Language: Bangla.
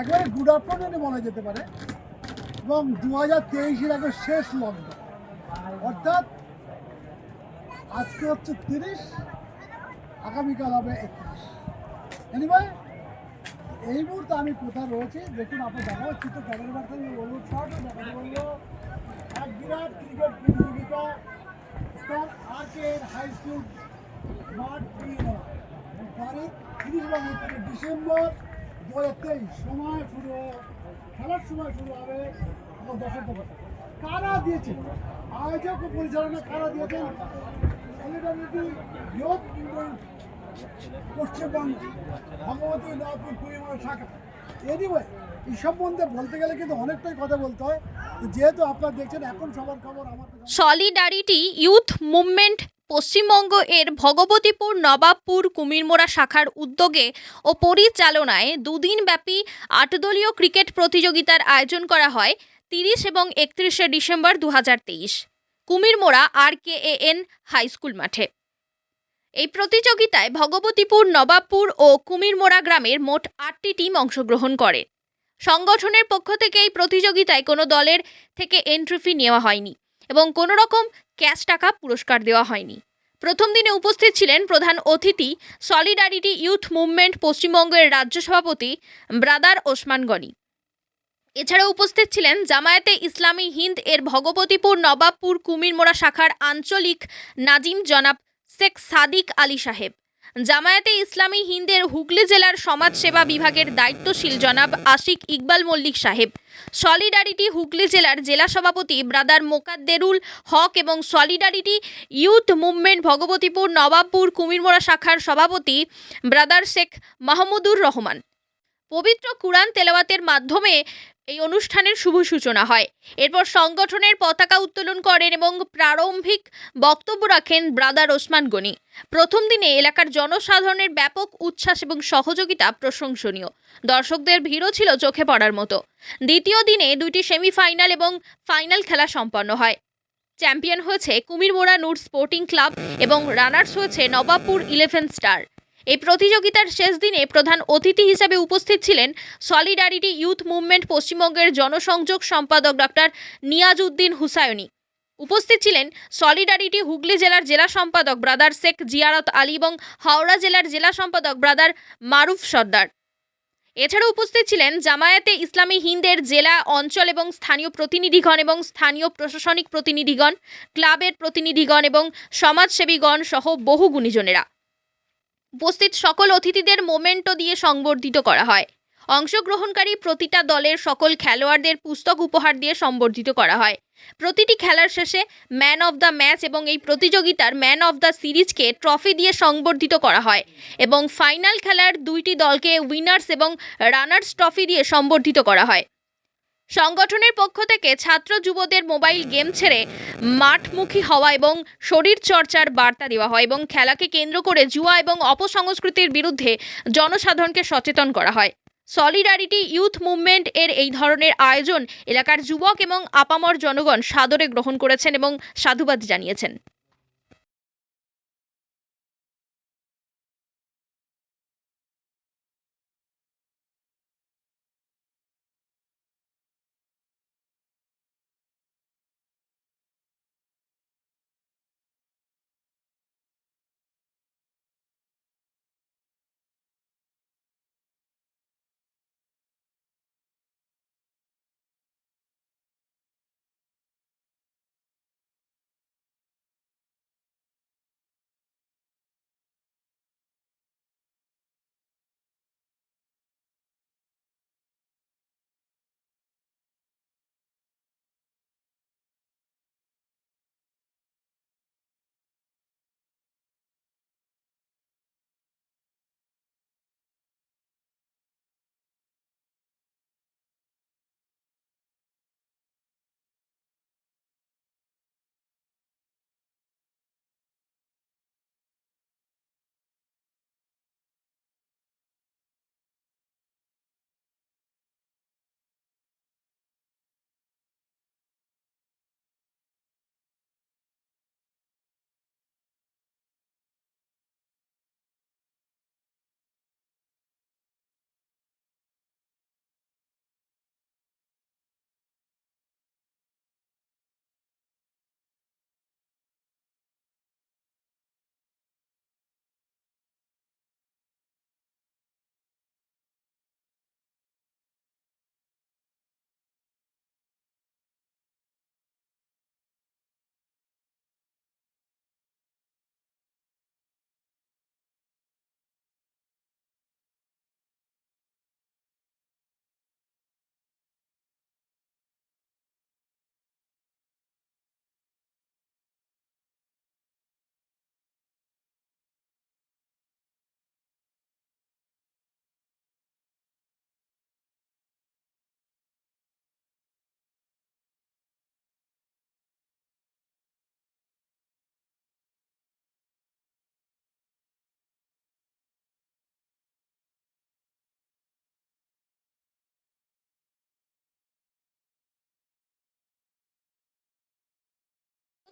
একবারে গুড আফটারনুনে বলা যেতে পারে। এবং দু হাজার তেইশের একবার শেষ লকডাউন অর্থাৎ আজকে হচ্ছে তিরিশ, আগামীকাল হবে একত্রিশ। এনিওয়ে এই মুহূর্তে আমি কোথায় রয়েছি, দেখুন আপনি দেখা হচ্ছে তো ক্যামেরা বার্তা আমি দেখাতে বলব এক বিরাট ক্রিকেট প্রতিযোগিতা স্টার আর্কেড হাই স্কুল, মাঠ তিরিশ ডিসেম্বর দু হাজার তেইশ সময় শুরু খেলার সময় শুরু হবে আমার দশক কারা দিয়েছেন আয়োজক পরিচালনা কারা দিয়েছেন? সলিডারিটি মুভমেন্ট পশ্চিমবঙ্গ, ভগবতী নবপুর পরিবার শাখা। এনিওয়ে এই সম্বন্ধে বলতে গেলে কিন্তু অনেকটাই কথা বলতে হয়। যেহেতু আপনারা দেখছেন, এখন সবার খবর আমার সলিডারিটি ইউথ মুভমেন্ট পশ্চিমবঙ্গ এর ভগবতীপুর নবাবপুর কুমিরমোড়া শাখার উদ্যোগে ও পরিচালনায় দুদিন ব্যাপী আটদলীয় ক্রিকেট প্রতিযোগিতার আয়োজন করা হয় তিরিশ এবং একত্রিশে ডিসেম্বর দু হাজার তেইশ। Kumirmora R K N high school মাঠে। এই প্রতিযোগিতায় ভগবতীপুর, নবাবপুর ও কুমিরমোড়া গ্রামের মোট আটটি টিম অংশগ্রহণ করে। সংগঠনের পক্ষ থেকে এই প্রতিযোগিতায় কোনো দলের থেকে এন্ট্রি ফি নেওয়া হয়নি এবং কোনো রকম ক্যাশ টাকা পুরস্কার দেওয়া হয়নি। প্রথম দিনে উপস্থিত ছিলেন প্রধান অতিথি সলিডারিটি ইউথ মুভমেন্ট পশ্চিমবঙ্গের রাজ্য সভাপতি ব্রাদার ওসমান গনি। এছাড়া উপস্থিত ছিলেন জামায়াতে ইসলামী হিন্দ এর ভগবতীপুর নবাবপুর কুমিরমোড়া শাখার আঞ্চলিক নাজিম জনাব শেখ সাদিক আলী সাহেব। জামায়াতে ইসলামী হিন্দের হুগলি জেলার সমাজসেবা বিভাগের দায়িত্বশীল জনাব আশিক ইকবাল মল্লিক সাহেব। সলিডারিটি হুগলি জেলার জেলা সভাপতি ব্রাদার মোকাদ্দেরুল হক এবং solidarity youth movement Bhagabatipur Nababpur Kumirmora শাখার সভাপতি ব্রাদার শেখ মাহমুদুর রহমান। পবিত্র কুরআন তেলাওয়াতের মাধ্যমে এই অনুষ্ঠানের শুভ সূচনা হয়। এরপর সংগঠনের পতাকা উত্তোলন করেন এবং প্রারম্ভিক বক্তব্য রাখেন ব্রাদার ওসমান গনি। প্রথম দিনে এলাকার জনসাধারণের ব্যাপক উচ্ছ্বাস এবং সহযোগিতা প্রশংসনীয়। দর্শকদের ভিড়ও ছিল চোখে পড়ার মতো। দ্বিতীয় দিনে দুইটি সেমিফাইনাল এবং ফাইনাল খেলা সম্পন্ন হয়। চ্যাম্পিয়ন হয়েছে কুমিরমোড়া নূর স্পোর্টিং ক্লাব এবং রানার্স হয়েছে নবাবপুর ইলেভেন স্টার। এই প্রতিযোগিতার শেষ দিনে প্রধান অতিথি হিসেবে উপস্থিত ছিলেন সলিডারিটি ইউথ মুভমেন্ট পশ্চিমবঙ্গের জনসংযোগ সম্পাদক ডক্টর নিয়াজউদ্দিন হুসায়নি। উপস্থিত ছিলেন সলিডারিটি হুগলি জেলার জেলা সম্পাদক ব্রাদার শেখ জিয়ারত আলী এবং হাওড়া জেলার জেলা সম্পাদক ব্রাদার মারুফ সর্দার। এছাড়া উপস্থিত ছিলেন জামায়াতে ইসলামী হিন্দের জেলা অঞ্চল এবং স্থানীয় প্রতিনিধিগণ এবং স্থানীয় প্রশাসনিক প্রতিনিধিগণ, ক্লাবের প্রতিনিধিগণ এবং সমাজসেবীগণ সহ বহু গুণীজনেরা। উপস্থিত সকল অতিথিদের মোমেন্টো দিয়ে সংবর্ধিত করা হয়। অংশগ্রহণকারী প্রতিটা দলের সকল খেলোয়াড়দের পুস্তক উপহার দিয়ে সম্বর্ধিত করা হয়। প্রতিটি খেলার শেষে ম্যান অফ দ্য ম্যাচ এবং এই প্রতিযোগিতার ম্যান অফ দ্য সিরিজকে ট্রফি দিয়ে সংবর্ধিত করা হয় এবং ফাইনাল খেলার দুইটি দলকে উইনার্স এবং রানার্স ট্রফি দিয়ে সম্বর্ধিত করা হয়। সংগঠনের পক্ষ থেকে ছাত্র যুবদের মোবাইল গেম ছেড়ে মাঠমুখী হওয়া এবং শরীর চর্চার বার্তা দেওয়া হয় এবং খেলাকে কেন্দ্র করে জুয়া এবং অপসংস্কৃতির বিরুদ্ধে জনসাধারণকে সচেতন করা হয়। সলিডারিটি ইউথ মুভমেন্ট এর এই ধরনের আয়োজন এলাকার যুবক এবং আপামর জনগণ সাদরে গ্রহণ করেছেন এবং সাধুবাদ জানিয়েছেন।